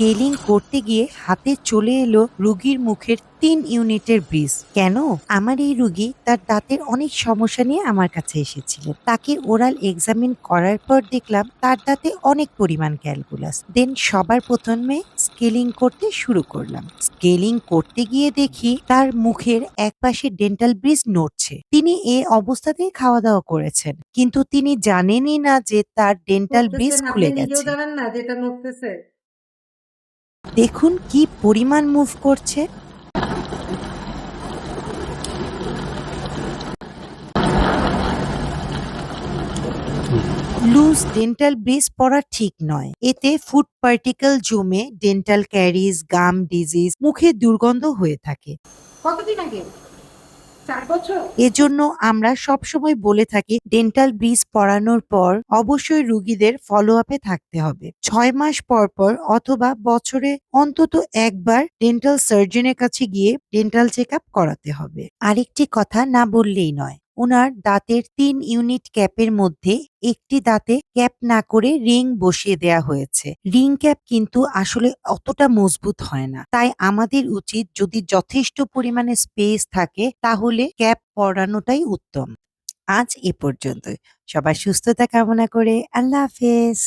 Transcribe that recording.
Scaling করতে গিয়ে হাতে চলে এলো রুগীর মুখের তিন ইউনিটের ব্রিজ। কেন? আমার এই রুগী তার দাঁতের অনেক সমস্যা নিয়ে আমার কাছে এসেছিলেন তাকে ওরাল এক্সামিন করার পর দেখলাম তার দাঁতে অনেক পরিমাণ ক্যালকুলাস। দেন সবার প্রথমে স্কেলিং করতে শুরু করলাম। স্কেলিং করতে গিয়ে দেখি তার মুখের একপাশে ডেন্টাল ব্রিজ নড়ছে। তিনি এ অবস্থাতেই খাওয়া দাওয়া করেছেন। কিন্তু তিনি জানেনই না যে তার ডেন্টাল ব্রিজ খুলে গেছে। জানেন না যেটা নড়তেছে? দেখুন কি পরিমাণ মুভ করছে। লুজ ডেন্টাল ব্রিজ পরা ঠিক নয়। এতে ফুড পার্টিকেল জমে ডেন্টাল ক্যারিজ গাম ডিজিজ মুখে দুর্গন্ধ হয়ে থাকে। কতদিন আগে? এজন্য আমরা সবসময় বলে থাকি ডেন্টাল ব্রিজ পড়ানোর পর অবশ্যই রুগীদের ফলো আপে থাকতে হবে। ছয় মাস পর পর অথবা বছরে অন্তত একবার ডেন্টাল সার্জনের কাছে গিয়ে ডেন্টাল চেক করাতে হবে। আরেকটি কথা না বললেই নয় ওনার দাঁতের তিন ইউনিট ক্যাপের মধ্যে একটি দাঁতে ক্যাপ না করে রিং বসিয়ে দেয়া হয়েছে। রিং ক্যাপ কিন্তু আসলে অতটা মজবুত হয় না। তাই আমাদের উচিত যদি যথেষ্ট পরিমাণে স্পেস থাকে তাহলে ক্যাপ পরানোটাই উত্তম। আজ এ পর্যন্ত সবার সুস্থতা কামনা করে আল্লাহ হাফেজ।